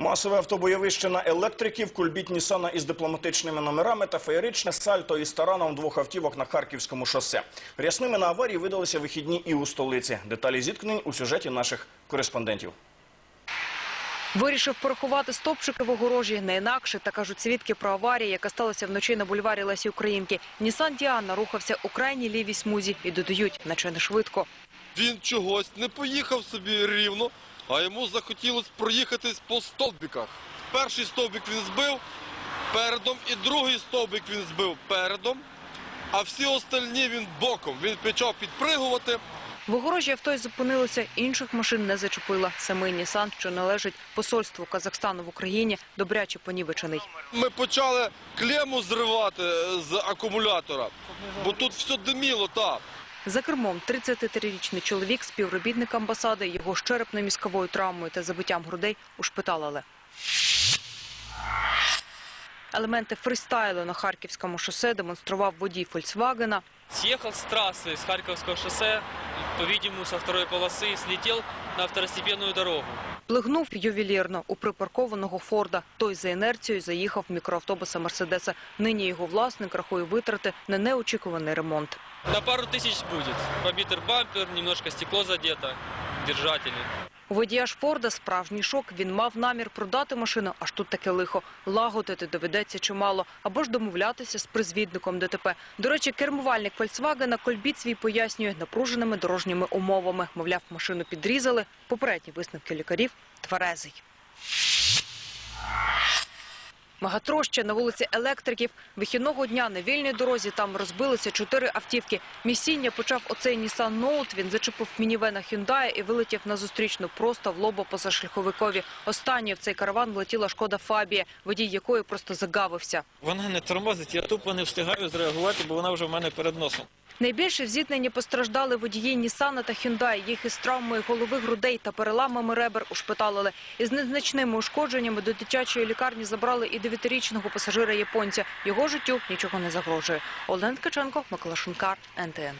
Масове автобойовище на електриків, кульбіт Нісана із дипломатичними номерами та феєричне сальто із тараном двох автівок на Харківському шосе. Рясними на аварії видалися вихідні і у столиці. Деталі зіткнень у сюжеті наших кореспондентів. Вирішив порахувати стопчики в огорожі не інакше, та кажуть свідки про аварію, яка сталася вночі на бульварі Лесі Українки. Нісан Діана рухався у крайній лівій смузі і додають, наче не швидко. Він чогось не поїхав собі рівно, а йому захотілося проїхатись по стовбиках. Перший стовбик він збив передом, і другий стовбик він збив передом, а всі остальні він боком. Він почав підпригувати. В огорожі авто й зупинилося, інших машин не зачепила. Самий Нісан, що належить посольству Казахстану в Україні, добряче понівечений. Ми почали клему зривати з акумулятора, бо тут все диміло, так. За кермом 33-річний чоловік, співробітник амбасади, його з черепно-мізковою травмою та забиттям грудей ушпиталили. Елементи фристайлу на Харківському шосе демонстрував водій «Фольксвагена». Съехал с трассы с Харьковского шоссе, по-видимому, со второй полосы, слетел на второстепенную дорогу. Плигнув ювелірно у припаркованого Форда. Той за інерцією заїхав в мікроавтобуса Мерседеса. Нині його власник рахує витрати на неочікуваний ремонт. На пару тысяч будет. Побитый бампер, немножко стекло задето, держатели. Водія ж Форда справжній шок. Він мав намір продати машину, аж тут таке лихо. Лагодити доведеться чимало, або ж домовлятися з призвідником ДТП. До речі, кермувальник Фольксвагена Кольбіт свій пояснює напруженими дорожніми умовами. Мовляв, машину підрізали. Попередні висновки лікарів – тверезий. Магатроща на вулиці електриків. Вихідного дня на вільній дорозі там розбилися чотири автівки. Місіння почав оцей Nissan Note. Він зачепив мінівена Hyundai і вилетів на зустрічну просто в лобо позашляховикові. Останньою в цей караван влетіла Шкода Фабія, водій якої просто загавився. Вона не тормозить, я тупо не встигаю зреагувати, бо вона вже в мене перед носом. Найбільше в зіткненні постраждали водії Нісана та Hyundai. Їх із травмою голови, грудей та переламами ребер ушпиталили. Із незначними ушкодженнями до дитячої лікарні забрали і дев'ятирічного пасажира японця. Його життю нічого не загрожує. Олена Ткаченко, Микола Шункар, НТН.